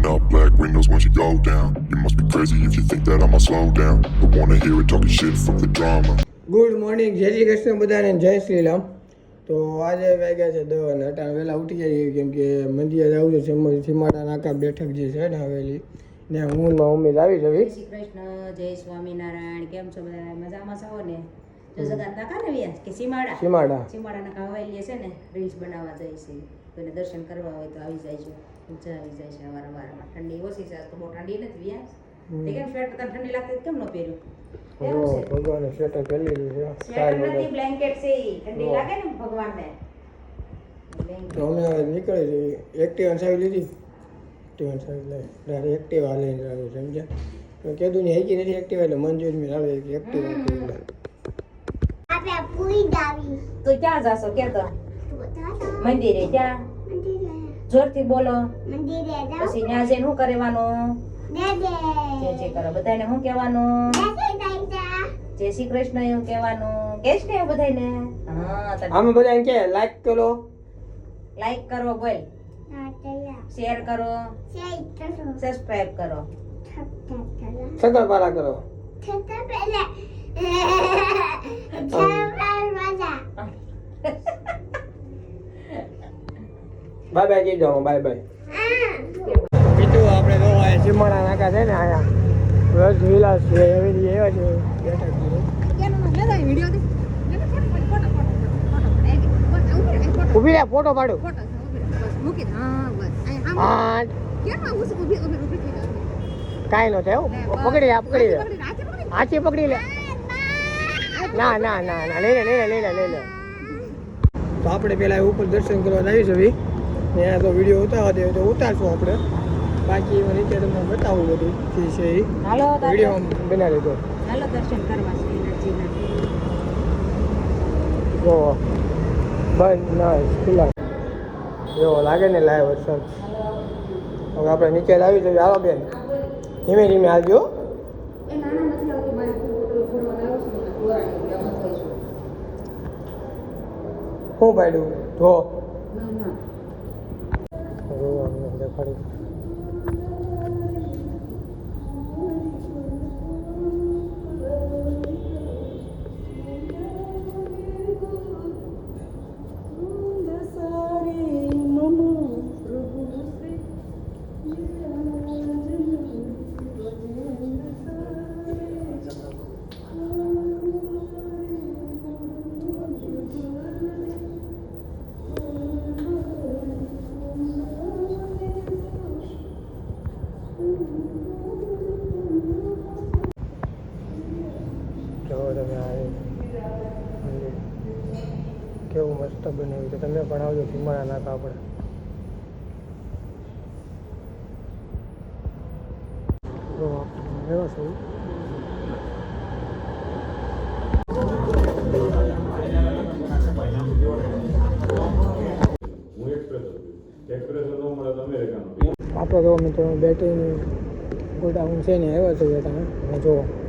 Rolling up black windows once you go down. You must be crazy if you think that I'ma slow down. But wanna hear it talking shit, from the drama. Good morning Jai Shri Krishna બધાને જય શ્રી રામ. તો આજે વાગ્યા છે દવા અને અટાણ વહેલા ઉઠી જાય કેમ કે મંદિર જવું છે સીમ- સીમાડા નાકા બેઠક જે છે ને આવેલી ને હું ઉમેદ મમ્મી આવી જય જવી શ્રી કૃષ્ણ જય સ્વામિનારાયણ કેમ છો બધા મજામાં છો ને? જો જગત નાકા ને વ્યાસ કે સીમાડા? સીમાડા. સીમાડા નાકા હવેલી છે ને રીલ્સ બનાવવા જાય છે કોઈને દર્શન કરવા હોય તો આવી જાય જાય છે અવાર ઠંડી ઓછી છે તો બહુ ઠંડી નથી વ્યાસ. તે કેમ સ્વેટર તને ઠંડી લાગતી કેમ ન પહેર્યું? ઓ એવું છે. ભગવાને સ્વેટર પહેરી લીધું સ્વેટર નથી બ્લેન્કેટ છે ઠંડી લાગે ને ભગવાનને? તો અમે હવે નીકળી જઈએ. એક્ટિવા સાવી લીધી? એક્ટિવા લઈ. એક્ટિવા લઈને આવ્યું સમજ્યા? તો કીધું ને હેકી નથી એક્ટિવા એટલે મંજૂર મેં આવે એક્ટિવા લે આપણે પૂરી દાવી તો ક્યાં જાશો? કે તો? મંદિરે ક્યાં? મંદિરે જોરથી બોલો. મંદિરે જાઓ. પછી ત્યાં જઈને શું કરવાનું? જય જય કરો બધાને શું કહેવાનું? જય શ્રી કૃષ્ણ. એવું કહેવાનું. કેશ ને બધાને હા અમે બધાને કે લાઈક કરો. લાઈક કરો બોલ. શેર કરો. સબસ્ક્રાઇબ કરો. કરો. સકરપારા કરો. છતાં પહેલા. મજા. બાય બાય કહી દો બાય બાય બીજું આપણે તો સીમાડા નાકા છે ને આયા. બસ વિલાસ છે એવી રીતે એવા છે બેઠક ઊભી રહે ફોટો પાડો. હા. કાંઈ નો થાય હો. પકડી લે આ પકડી લે. હાથી પકડી લે. ના ના ના ના લઈ લે લઈ લે લઈ લે લઈ લે. તો આપણે પેલા ઉપર દર્શન કરવા આવી જવી ત્યાં તો વીડિયો ઉતારવા દે તો ઉતારશું આપણે. બાકી એમાં નીચે તમને બતાવું બધું જે છે એ. હાલો વીડિયો બનાવી લીધો હાલો દર્શન કરવા જો બંધ ના ખુલ્લા. જો લાગે ને લાય વરસાદ. હવે આપણે નીચે આવી જઈએ. હાલો બેન. ધીમે ધીમે આવજો. શું પાડ્યું નથી આવતી મારે ફોટો ફોટો લાવો છો ને દોરાણી રમત થઈશું શું પાડ્યું જો ના ના જો અમને મસ્ત તમે પણ આવજો ધીમાડા નાકા આપણે તો આપણે છું ન મળે તો મિત્રો બેટરીની ગોડાઉન છે ને આવ્યા છે તમે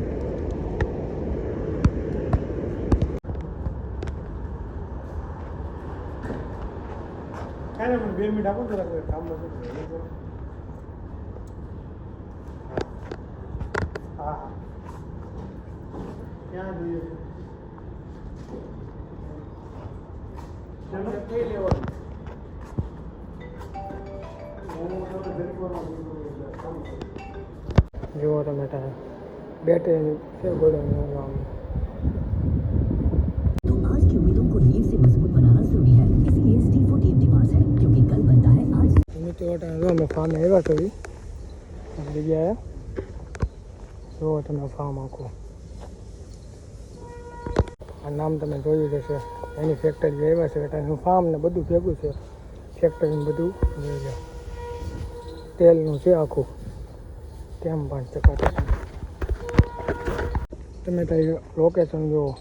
તમે જુઓ બે મિનિટ આપો જરાક કામ હા હા ક્યાં જોઈએ છે કઈ લેવાનું જુઓ તમે તારે બેટરી છે ગોડાઉન આમ तो आज की उम्मीदों को नींव से मजबूत મિત્રો અમે ફાર્મે આવ્યા છો જગ્યાએ જુઓ તમે ફાર્મ આખું. આ નામ તમે જોયું જ એની ફેક્ટરી આવ્યા છે. ફાર્મ ને બધું ભેગું છે. ફેક્ટરી બધું તેલનું છે આખું. તેમ પણ તમે ત્યાં લોકેશન જુઓ.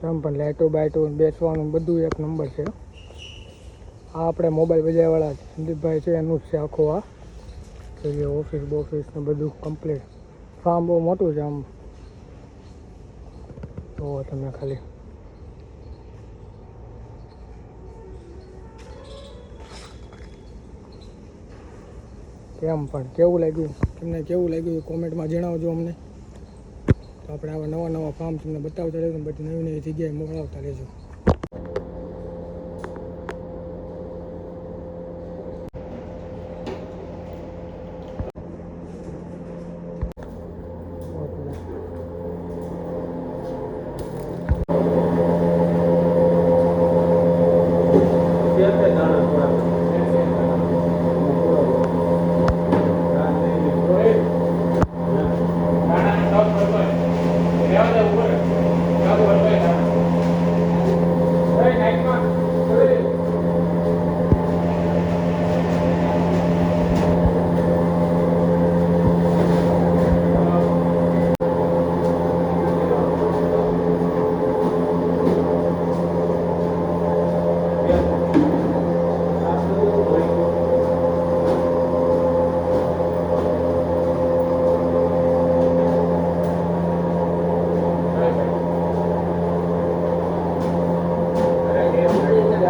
તેમ પણ લાઇટો બાઇટો બેસવાનું બધું એક નંબર છે. આ આપણે મોબાઈલ બજારવાળા સંદીપભાઈ છે, એનું છે આખું આ. જે ઓફિસ બોફિસ ને બધું કમ્પ્લીટ ફાર્મ બહુ મોટું છે આમ. જુઓ તમે ખાલી કેમ પણ કેવું લાગ્યું? તમને કેવું લાગ્યું? એ કોમેન્ટમાં જણાવજો અમને. તો આપણે આવા નવા નવા ફાર્મ તમને બતાવતા રહેજો બધી નવી નવી જગ્યાએ મોકલાવતા રહેજો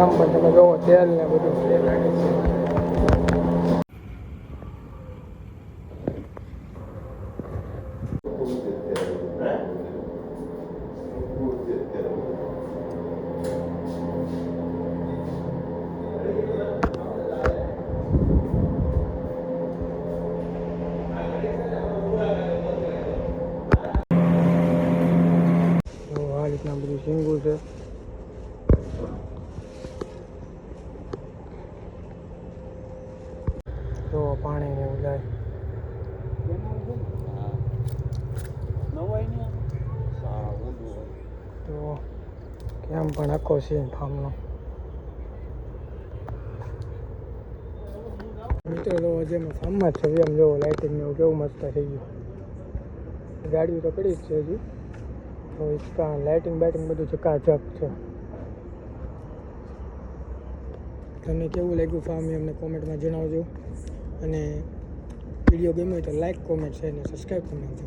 પણ તમે જોવો તેલ ને બધું તેલ લાગે છે તો આ રીતના બધું શીંગું છે તો પાણી ને એવું જાય. તો કેમ પણ આખો સીન ફાર્મનો મિત્રો તો હજી અમે ફાર્મમાં જ છે એમ જોવો લાઇટિંગ ને એવું કેવું મસ્ત થઈ ગયું. ગાડીઓ તો પડી જ છે હજી. તો ઇચકા લાઇટિંગ બાઇટિંગ બધું ચકાચક છે. તમને કેવું લાગ્યું ફાર્મ એ અમને કોમેન્ટમાં જણાવજો. અને વીડિયો ગમ્યો હોય તો લાઈક કોમેન્ટ છે અને સબસ્ક્રાઈબ કરી નાખજો.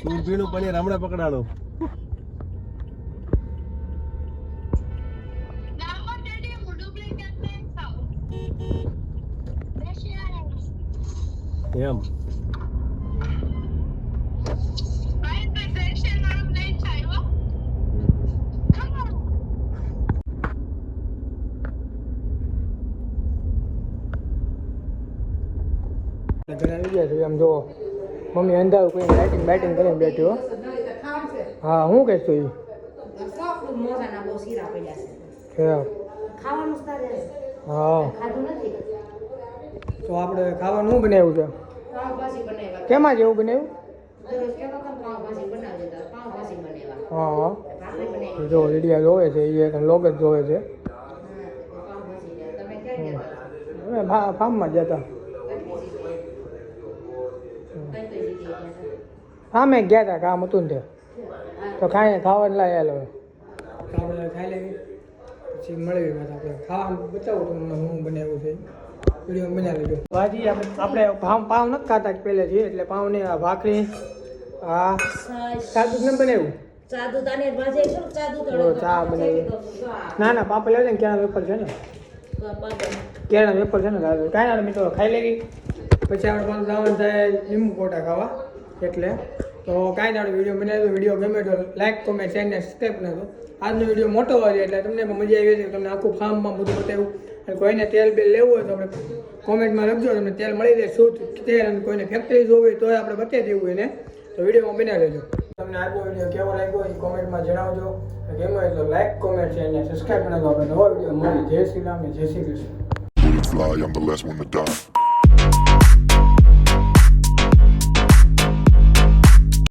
સુરભીનું પનીર હમણાં પકડાડો એમ. ગયા છે. એમ જુઓ મમ્મી અંધારું કોઈ બેટિંગ બેટિંગ કરીને બેઠી હો. હા હું કહેશ તું જ હા. તો આપણે ખાવાનું શું બનાવ્યું છે? કેમાં જેવું બનાવ્યું? હા. જો વિડીયા જોવે છે એ એક લોગ જ જોવે છે. અમે ફાર્મમાં જ ફાર્મે ગયા હતા કામ હતું ને તે. તો ખાઈને ખાવાનું લાયા લો આપણે ખાઈ લેવી પછી મળવી વાત આપણે. ખાવાનું બતાવું તમને હું બનાવ્યું છે. વીડિયો બનાવી લેજો. ભાજી આપણે ભાવ પાવ નથી ખાતા પહેલેથી એટલે પાવની આ ભાખરી આ સાદું જ ન બનાવ્યું. ચા બનાવી. ના ના પાપા લેવા ને કેળા વેપર છે ને. કેળા વેપર છે ને કાંઈ ના મિત્રો ખાઈ લેવી પછી આપણે પાછું જવાનું થાય લીંબુ પોટા ખાવા. એટલે તો કાંઈ દાડો વીડિયો બનાવી દો વીડિયો ગમે તો લાઈક કોમેન્ટ શેર ને સબસ્ક્રાઈબ કરજો આજનો વીડિયો મોટો હોય એટલે તમને પણ મજા આવી છે તમને આખું ફાર્મમાં બધું બતાવ્યું. અને કોઈને તેલ બેલ લેવું હોય તો આપણે કોમેન્ટમાં લખજો. તમને તેલ મળી જાય શું તેલ અને કોઈને ફેક્ટરી જોવી હોય તો આપણે બતાવી દેવું એને. તો વિડીયોમાં બનાવી લેજો. તમને આજનો વીડિયો કેવો લાગ્યો એ કોમેન્ટમાં જણાવજો. અને એટલે લાઈક કોમેન્ટ છે ને સબસ્ક્રાઈબ કરજો આપણે નવો વીડિયો મળી જય શ્રી રામ જય Shri Krishna. Fly, I'm the last one to die.